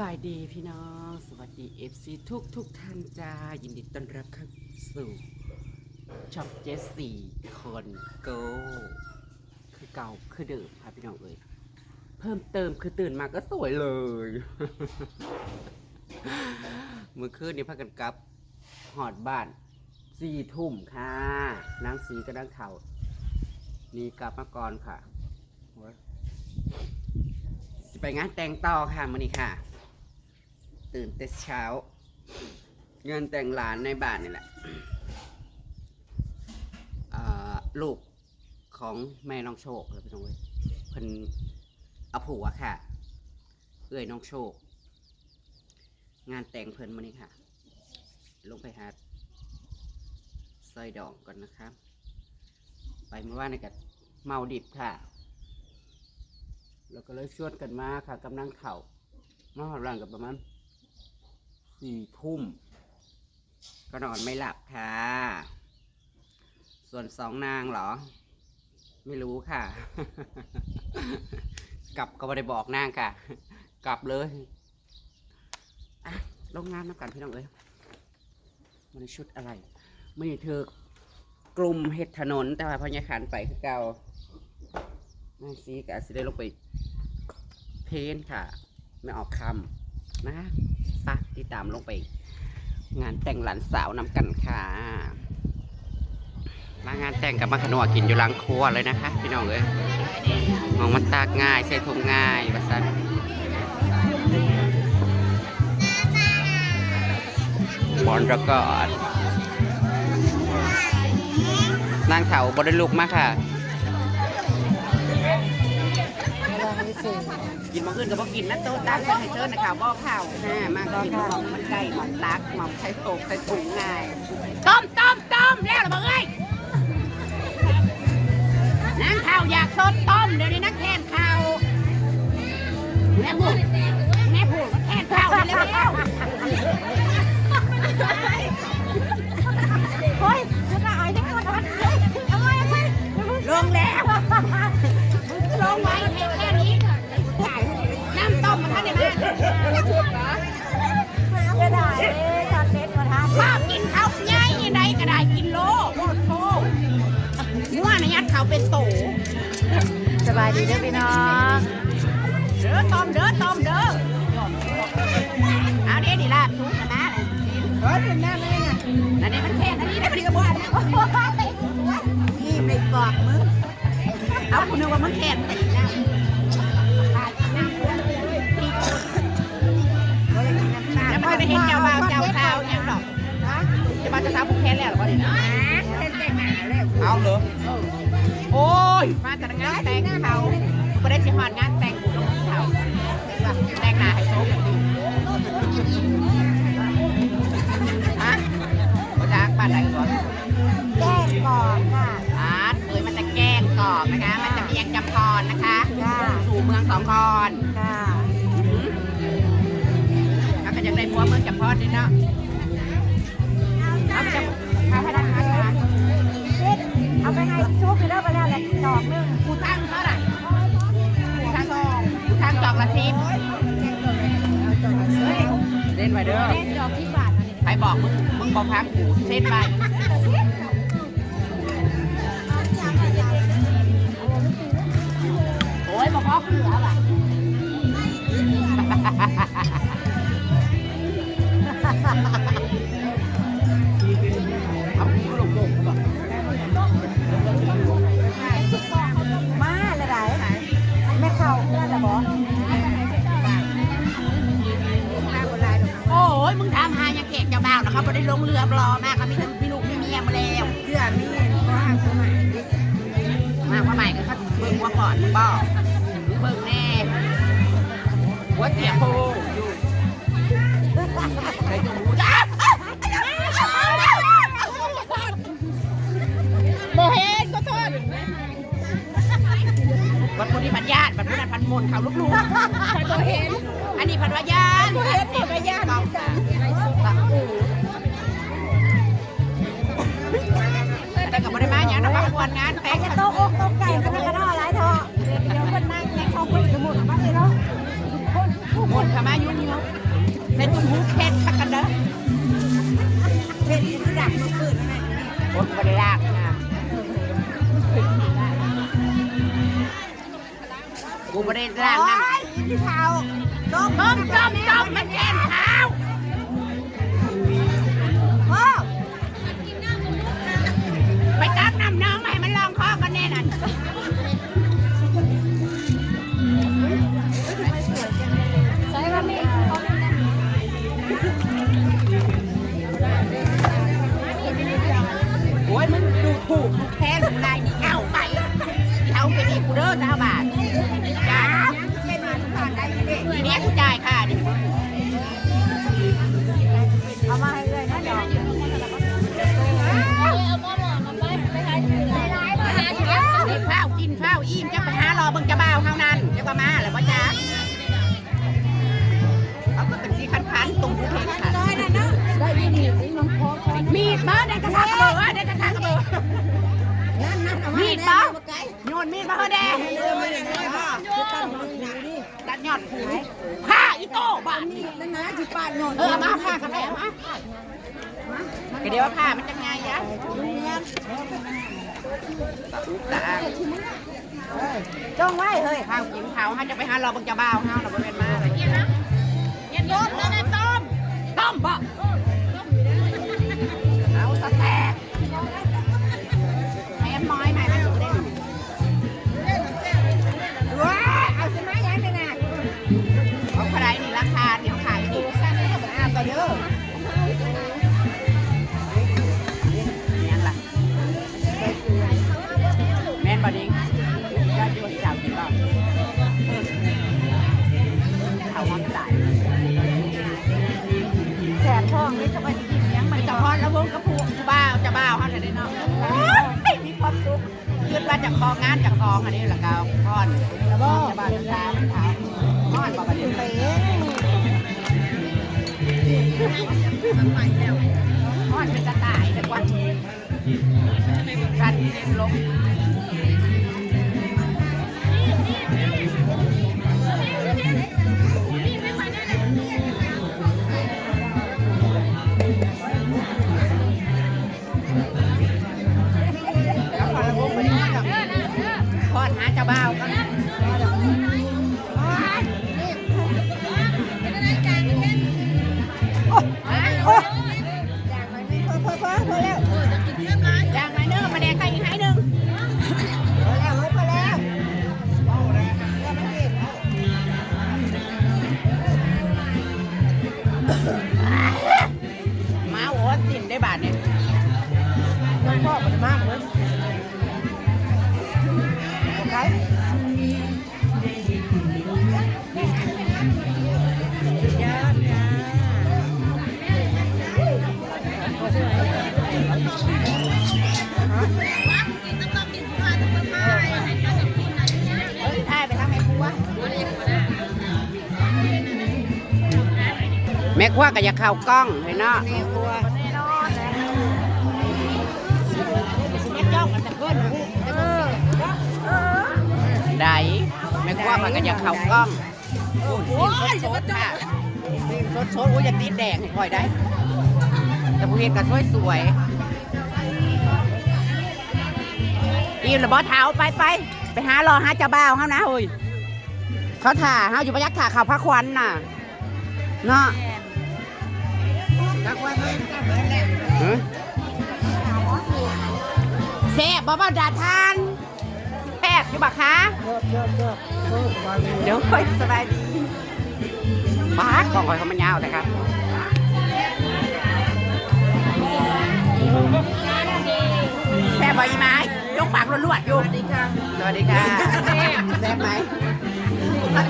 บายดีพี่น้อง สวัสดีเอฟซีทุกทุกท่านจ้า ยินดีต้อนรับเข้าสู่ช่องเจสซี่คนโกคือเก่าคือเดิมค่ะพี่น้องเอ้ยเพิ่มเติมคือตื่นมาก็สวยเลยเมื่อคืนนี้พากันกลับหอดบ้านสี่ทุ่มค่ะนางสีก็นางเข่านี่กลับมาก่อนค่ะไปงานแต่งต่อค่ะมื้อนี้ค่ะ ตื่นแต่เช้า เงินแต่งหลานในบ้านนี่แหละลูกของแม่น้องโชคเลยพี่น้องเว้ยเพิ่นอาผัวค่ะเอื้อยน้องโชค งานแต่งเพิ่นมื้อนี้ค่ะ ลงไปหาซอยดองก่อนนะครับ ไปเมื่อวานนี่กับเมาดิบค่ะ แล้วก็เลยชวนกันมาค่ะกำลังเข่ามาหอดรังกับประมาณ สี่ทุ่มก็นอนไม่หลับค่ะ ส่วนสองนางเหรอ ไม่รู้ค่ะ กลับก็ไม่ได้บอกนางค่ะ กลับเลยอะลงงานน้ำกันพี่น้องเอ้ยมันชุดอะไรไม่เธอกลุ่มเห็ดถนน แต่ว่าพอเนี่ยขันไปคือเก่านางซีกับสิได้ลงไป เพ้นค่ะ ไม่ออกคำ นะปะติดตามลงไป งานแต่งหลานสาวนำกันค่ะ มางานแต่งกับมาขนวกินอยู่หลังครัวเลยนะคะ พี่น้องเอ้ยมองมันตากง่ายใส่ถุงง่ายว่าสันบอลระกอดนางเถาบไดลุกมากค่ะ กินมาขึ้นก็บบ่กินนะโต๊ะตักให้เชิญนะคะบ่ข้าวฮ่มากินหมองมันไก่หมองตักมองใช้โตกใช้ถุงง่ายต้มต้ม เขาเป็นโตสบายดีเด้อพี่น้องเด้อตอมเด้อตอมเด้อเอาเดี๋ยวดีลาบทุกนะนะเออเป็นแม่แม่ไงอันนี้มันแค่อันนี้ได้พอดีกับบ้านนะนี่ไม่บอกมึงเอาคุณนึกว่ามันแค่ตีนะ ยมาแต่งงานแต่งเขาไม่ได้สิหอดงานแต่งบุญของเขาแต่งหน้าให้โซ่ฮะมาจากบ้านไหนก่อนแก้งก่อนค่ะอ่าเคยมันจะแก้งกรอบนะคะ มันจะเพียงจำพรนะคะ สู่เมืองสองคอนค่ะแล้วก็จะได้พัวเมืองจำพรนี่เนาะ ดอกนึงกูทางเท่าไหร่กูทางกูทางจอกละสิบเล่นไปเด้อเล่นดอกที่บาทไปบอกมึงมึงบอกพังกูเส้นไปโอ้ยบอกพ่อคืออะ เจ้าไม่ได้ลงเรือรอมากเขามีทั้งพี่ลูกมีเมียมาแล้วเพื่อมีก็ห้างผู้ใหม่มาใหม่ก็เขาเบิ่งว่าก่อนบอกมึงเบิ่งแน่หัวเสียโพอยู่ใครจะรู้จ้าโมเห็นก็โทษวันพุธนี้พันญาติวันพุธนั้นพันมนเขาลูกๆใครก็เห็น อันนี้พันวายานเฮ็ดพันวายานแต่กับได้มาอย่างนั้นบวนงานแต่งโต๊ะอกโต๊ะไก่ก็ไม่กรอหลายทอเดี๋ยวคนนั่งแค่เขาคนสมุดมาเลยเนาะคนผู้นขมายุ่งเนาะเป็นตุ้มหูแค่สักกันเด้อเช่นที่ดักมาเปิดนะคนบริลากนะกูบริลากนะที่เท้า ต้มต้มต้มต้มมันแกนขาว มีดมาเฮ้แดงเออไม่ได้ไม่ได้คือตั้งหูนี่ตัดยอดผูฆ่าอีโต้บ้านนี่นั่นนะที่ป้าโนนเออเอามาผ้ากันได้เอามาก็เดี๋ยวว่าผ้ามันจะไงยะตาจ้องไว้เฮ้ยข้าวกินข้าวเขาจะไปหารอเบิ่งจะบ่าวเฮาเราบ่เป็นมาอะไรเงี้ยนะ จาจะคองงานจากคองอันนี้แหละกาวพอนจะบ้าวจะบ้าวจะสามถามพอนบ่ประเดี๋ยวเป๋พอนเป็นกระต่ายแต่กว่ากันลง มันมากเลยโอเคยอดจ้าเฮ้ยถ่ายไปทางแม่ครัวแม่ครัวก็อย่าเข้ากล้องเห็นเนาะแม่ครัว แม่ครัวมันก็อย่าเข้ากล้องโอ้ยสดๆค่ะสดๆโอ้ยอย่าตีแดงให้ค่อยได้ แต่ผู้เห็นก็สวยสวยๆอิ่มแล้วบ่เท้าไปไปไปหารอหาเจ้าบ่าวเขานะเฮ้ยเขาถ่าเขาอยู่ประยักษ์ถ่าข่าวพระควันน่ะเนาะนักว่าเขาจะเหมือนแหละฮะแซ่บบ่บ่ดาทานแซ่ บอยู่บักคะเยอะเยอะเยอะเออสบายดีเดี๋ยวค่อยสบายดีปากกล่องคอยเขามันยาวนะครับแซ่บบ่อีไม้ยกปากรวดๆอยู่ สวัสดีค่ะสวัสดีค่ะแซ่บไหม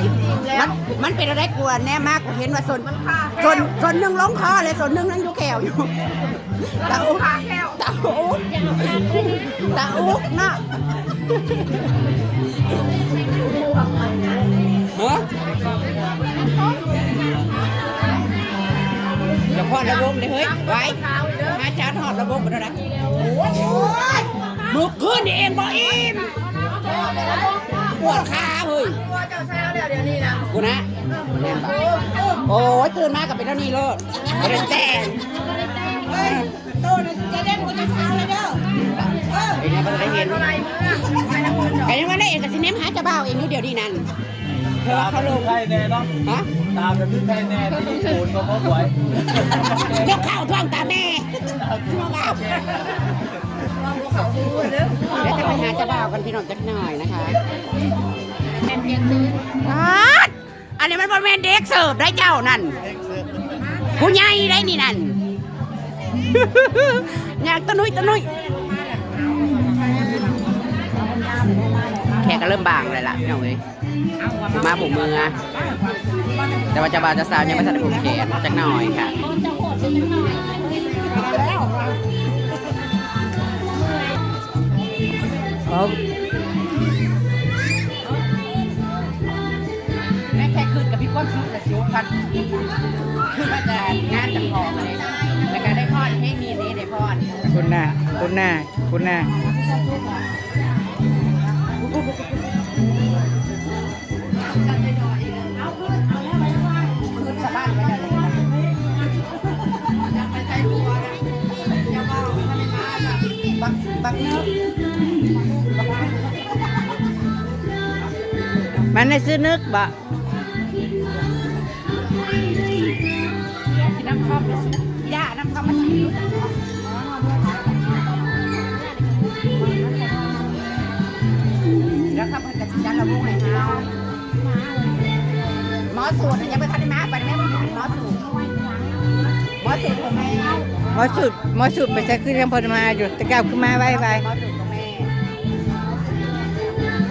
จริงๆแล้วมันมันเป็นอะไรกลัวแน่มากกูเห็นว่าส่วนมันค่าส่วนส่วนหนึ่งลงคอเลยส่วนหนึ่งนั่งอยู่แก้วอยู่ตาอุ๊กค่าแก้วตาอุ๊กตาอุ๊ก เนาะเดี๋ยวพอดระวงเลยเฮ้ยไว้หาจานหอดระวงมาแล้วนะมึกขึ้นนี่เองบ่อิ่มปวดขาเฮ้ยตัวเจ้าวเดี๋ยวเดี๋ยวนี้นะกูนะ โอ้ยตื่นมากับเป็นเท่านี้เลยไม่ได้แต่งเฮ้ยโตนะจะเล่นคนจะเช้าเลยเด้อ เออไอ้เนี่ยมันได้เห็นอะไรมึงอะไปละคนไอ้ยังว่าได้เองกับซิเนมหาเจ้าบ่าวเองอยู่เดียวนี้นั่นเพราะว่าเขาลงใครแน่เนาะฮะตามกันที่ใครแน่ที่ญี่ปุ่นก็พบไว้ยกเข่าท่องตาแม่ท่องเอาเดี๋ยวจะไปหาเจ้าบ่าวกันพี่น้องจักหน่อยนะคะอาดอันนี้มันบอลแมนเด็กเสิร์ฟได้เจ้านั่นผู้ใหญ่ได้นี่นั่นอยากตะนุยตะนุย ขกก็เริ่มบางเลยล่ะพี่น้องเอ้ยมาบุกมืออะแต่ว่าเจะบาวเจะสาวยังไม่ทันได้ผูกแขนจักหน่อยค่ะครับแม่แค่คืนกับพี่ก้นคืนกับชิวกันคืนมาจากงานจากของอะไรแล้วก็ได้พรเพลงนี้นี้ได้พรคุณน่ะคุณน่ะคุณน่ะ คืนสะบ้านไว้เลยบั จันเราลูกไหนฮะหมอสูตรยังไม่ทันได้มาไปแม่มันเป็นหมอสูตรหมอสูตรของแม่หมอสุดหมอสุดไปใช้คือยังพอมาอยู่แตะเก้าขึ้นมาไว้ไว้หมอสูตรของแม่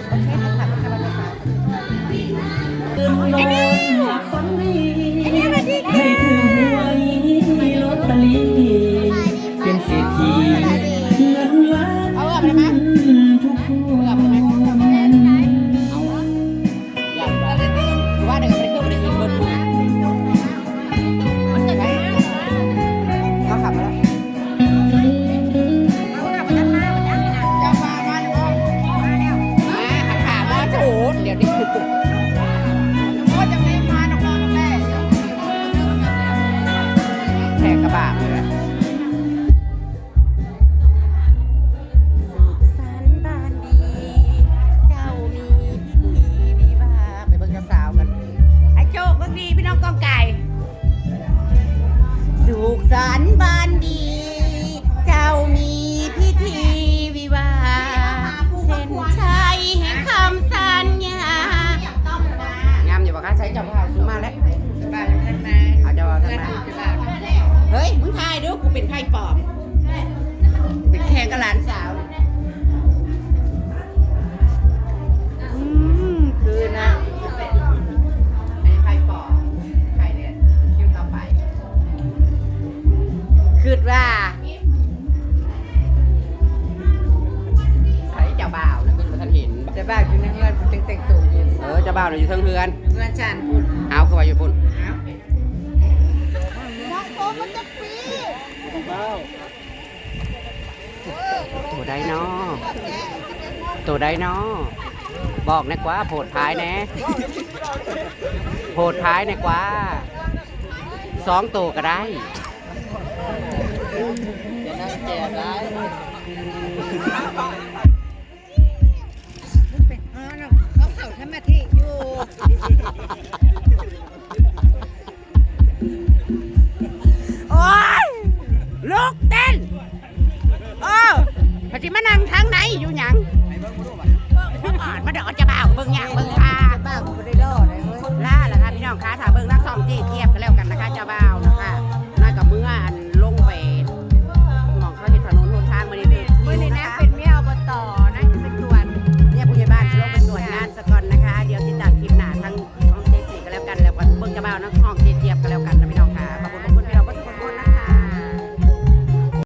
โอเคนะคะเป็นกำลังใจไอ้นี่ไอ้นี่มาดีให้ ดีพี่น้องกองไก่ สุขสันต์บานดี เจ้ามีพิธีวิวาเส้นชัยแห่งคำสัญญางามอยู่บอกค่ะใช้เจ้าพ่อสูงมาแล้วเอาเจ้าพ่อทำมาเฮ้ยมึงทายดูกูเป็นไพ่ปอบเป็นแข่งกับหลานาบ่าวน่ะอยู่เทิงเฮือนเงินฉันพูดเอาเข้าไปอยู่ปุ่นตัวใดเนาะตัวใดเนาะบอกนะกว่าโผดพายแน่โผดพายนะกว่าสองตัวก็ได้จะนั่งแก่ โอ้ยลูกเต้นเออพอจิมานั่งทางไหนอยู่หยัง